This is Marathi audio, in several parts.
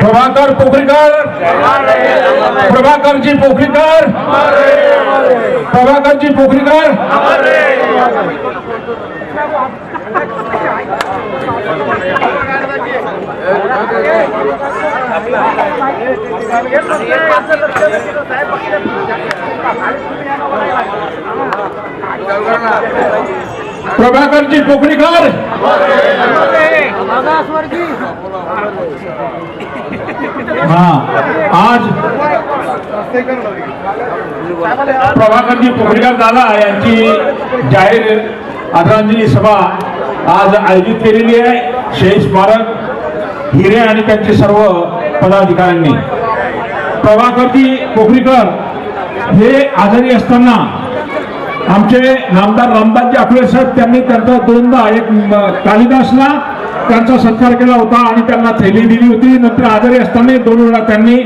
प्रभाकर पोखरीकर. प्रभाकरजी पोखरीकर. प्रभाकरजी पोखरीकर. प्रभाकरजी पोखरीकर. हा आज प्रभाकरजी पोखरीकर दादा यांची जाहीर आदरांजली सभा आज आयोजित केलेली आहे. शेष स्मारक हिरे आणि त्यांचे सर्व पदाधिकाऱ्यांनी. प्रभाकरजी पोखरीकर हे आजारी असताना आमचे नामदार रामदासजी आठवले साहेब त्यांनी त्यांचा दोनदा एक कालिदासला त्यांचा सत्कार केला होता आणि त्यांना थैली दिली होती. नंतर आजारी असताना दोन वेळा त्यांनी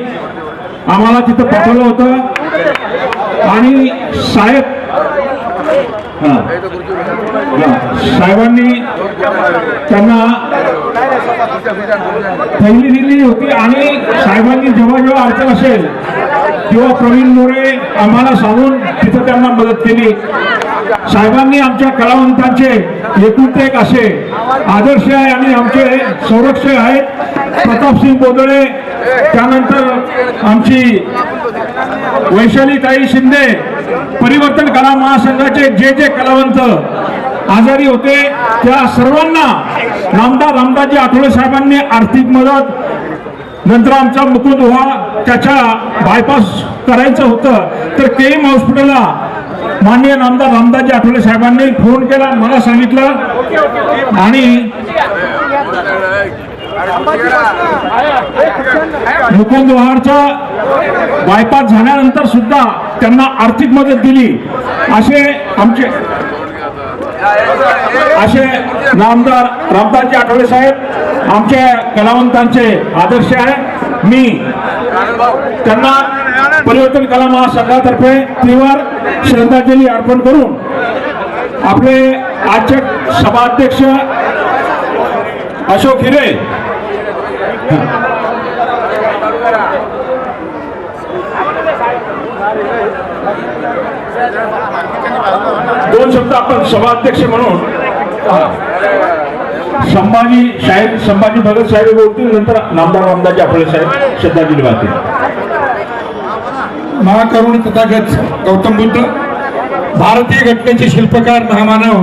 आम्हाला तिथं पाठवलं होतं. आणि साहेब साहेबांनी त्यांना पहिली दिली होती आणि साहेबांनी जेव्हा जेव्हा अडचण असेल तेव्हा प्रवीण मोरे आम्हाला सांगून तिथं त्यांना मदत केली. साहेबांनी आमच्या कलावंतांचे एकुलते एक असे आदर्श आहे आणि आमचे संरक्षक आहेत. प्रतापसिंग बोदळे त्यानंतर आमची वैशालीताई शिंदे परिवर्तन कला महासंघाचे जे जे कलावंत आजारी होते त्या सर्वांना नामदार रामदासजी आठवले साहेबांनी आर्थिक मदत नंतर आमचा मुकुंद व्हा त्याच्या बायपास करायचं होतं. तर केम हॉस्पिटलला माननीय नामदार रामदासजी आठवले साहेबांनी फोन केला मला सांगितलं आणि मुकुंद वहारचा बायपास झाल्यानंतर सुद्धा त्यांना आर्थिक मदत दिली. असे आमचे असे नामदार रामदासजी आठवले साहेब आमच्या कलावंतांचे आदर्श आहे. मी त्यांना परिवर्तन कला महासंघातर्फे तीव्र श्रद्धांजली अर्पण करून आपले आजचे सभाध्यक्ष अशोक हिरे दोन शब्द आपण सभाध्यक्ष म्हणून संभाजी साहेब संभाजी भगत साहेब बोलतील नंतर नामदार रामदासजी आपले साहेब श्रद्धांजली वाहतील महाकरुणी तथागत गौतम बुद्ध भारतीय घटनेचे शिल्पकार महामानव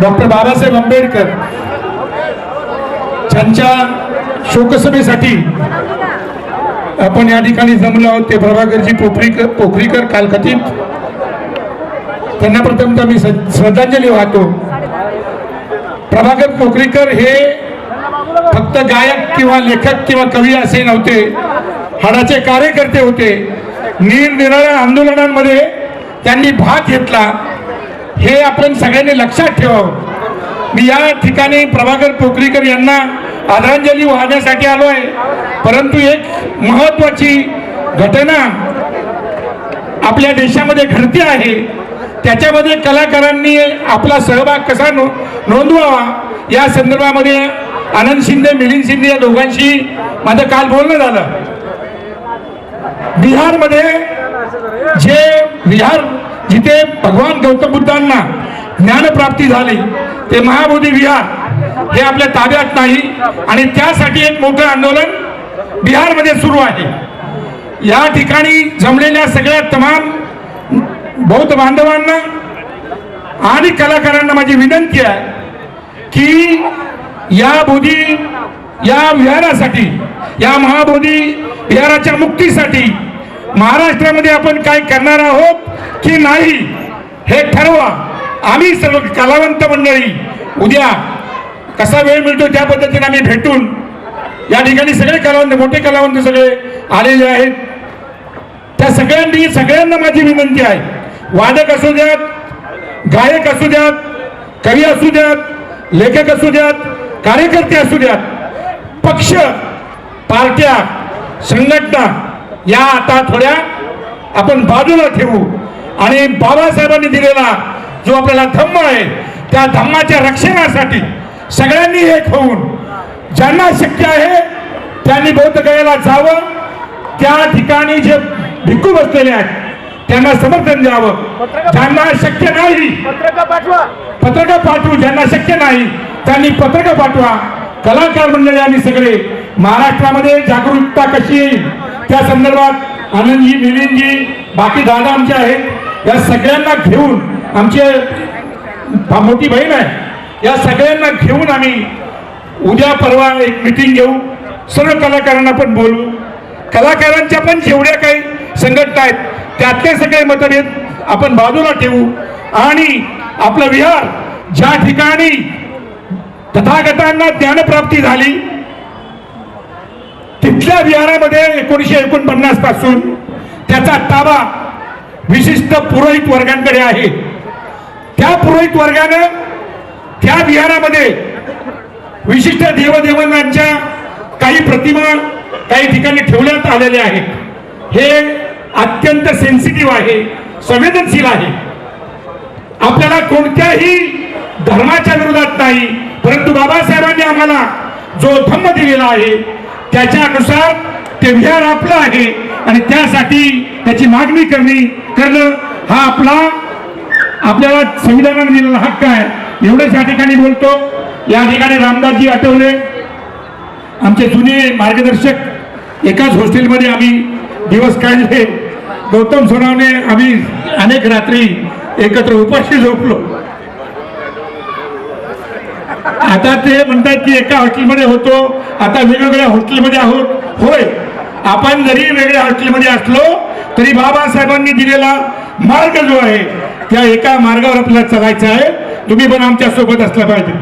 डॉक्टर बाबासाहेब आंबेडकर त्यांच्या शोकसभेसाठी आपण या ठिकाणी जमलो आहोत ते प्रभाकरजी पोखरीकर पोखरीकर कालखतीत. त्यांना प्रथमतः मी श्रद्धांजली वाहतो. प्रभाकर पोखरीकर हे फक्त गायक किंवा लेखक किंवा कवी असे नव्हते. हाडाचे कार्यकर्ते होते. निरनिराळ्या आंदोलनांमध्ये त्यांनी भाग घेतला. हे आपण सगळ्यांनी लक्षात ठेवावं. मी या ठिकाणी प्रभाकर पोखरीकर यांना आदरांजली वाहण्यासाठी आलो आहे परंतु एक महत्वाची घटना आपल्या देशामध्ये घडते आहे. त्याच्यामध्ये कलाकारांनी आपला सहभाग कसा नो नोंदवावा? या संदर्भामध्ये आनंद शिंदे मिलिंद शिंदे या दोघांशी माझं काल बोलणं झालं. बिहारमध्ये जे बिहार जिथे भगवान गौतम बुद्धांना ज्ञानप्राप्ती झाली ते महाबोधी विहार हे आपल्या ताब्यात नाही आणि त्यासाठी एक मोठं आंदोलन बिहारमध्ये सुरू आहे. या ठिकाणी जमलेल्या सगळ्या तमाम बौद्ध बांधवांना आणि कलाकारांना माझी विनंती आहे की या बोधी या विहारासाठी या महाबोधी विहाराच्या मुक्तीसाठी महाराष्ट्रामध्ये आपण काय करणार आहोत की नाही हे ठरवा. आम्ही सर्व कलावंत मंडळी उद्या कसा वेळ मिळतो त्या पद्धतीने आम्ही भेटून या ठिकाणी सगळे कलावंत मोठे कलावंत सगळे आलेले आहेत. त्या सगळ्यांनी सगळ्यांना माझी विनंती आहे. वादक असू द्यात गायक असू द्यात कवी असू द्यात लेखक असू द्यात कार्यकर्ते असू द्यात पक्ष पार्ट्या संघटना या आता थोड्या आपण बाजूला ठेवू. आणि बाबासाहेबांनी दिलेला जो आपल्याला धम्म आहे त्या धम्माच्या रक्षणासाठी सगळ्यांनी एक होऊन ज्यांना शक्य आहे त्यांनी बौद्ध गयाला जावं. त्या ठिकाणी जे भिक्खू बसलेले आहेत त्यांना समर्थन द्यावं. ज्यांना शक्य नाही पत्रका पाठवा. पत्रकं पाठवू ज्यांना शक्य नाही त्यांनी पत्रकं पाठवा. कलाकार मंडळी आणि सगळे महाराष्ट्रामध्ये जागरूकता कशी येईल? त्या संदर्भात आनंदजी मिलिंदजी बाकी दादा आमचे आहेत. या सगळ्यांना घेऊन आमचे मोठी बहीण आहे. या सगळ्यांना घेऊन आम्ही उद्या परवा एक मिटिंग घेऊ. सर्व कलाकारांना पण बोलू कलाकारांच्या पण जेवढ्या काही संघटना आहेत त्यातले सगळे मतभेद आपण बाजूला ठेवू. आणि आपला विहार ज्या ठिकाणी तथागतांना ज्ञानप्राप्ती झाली तिथल्या विहारामध्ये एकोणीशे एकोणपन्नासपासून त्याचा ताबा विशिष्ट पुरोहित वर्गांकडे आहे. त्या पुरोहित वर्गानं त्या विहारामध्ये विशिष्ट देवदेवांच्या काही प्रतिमा काही ठिकाणी ठेवण्यात आलेल्या आहेत. हे अत्यंत सेन्सिटिव्ह आहे संवेदनशील आहे. आपल्याला कोणत्याही धर्माच्या विरोधात नाही परंतु बाबासाहेबांनी आम्हाला जो धम्म दिलेला आहे त्याच्यानुसार ते विहार आपलं आहे आणि त्यासाठी त्याची मागणी करणे करणं हा आपला आपल्याला संविधानाने दिलेला हक्क आहे. एवढंच या ठिकाणी बोलतो. या ठिकाणी रामदासजी आठवले. आमचे जुने मार्गदर्शक एकाच हॉस्टेलमध्ये आम्ही दिवस काढले. गौतम सोनावणे आम्ही अनेक रात्री एकत्र उपाशी झोपलो. आता ते म्हणतात की एका हॉस्टेलमध्ये होतो. आता वेगवेगळ्या हॉस्टेलमध्ये आहोत. होय आपण जरी वेगळ्या हॉस्टेलमध्ये असलो तरी बाबासाहेबांनी दिलेला मार्ग जो आहे त्या एका मार्गावर आपल्याला चलायचा आहे. तुम्ही पण आमच्यासोबत असला पाहिजे.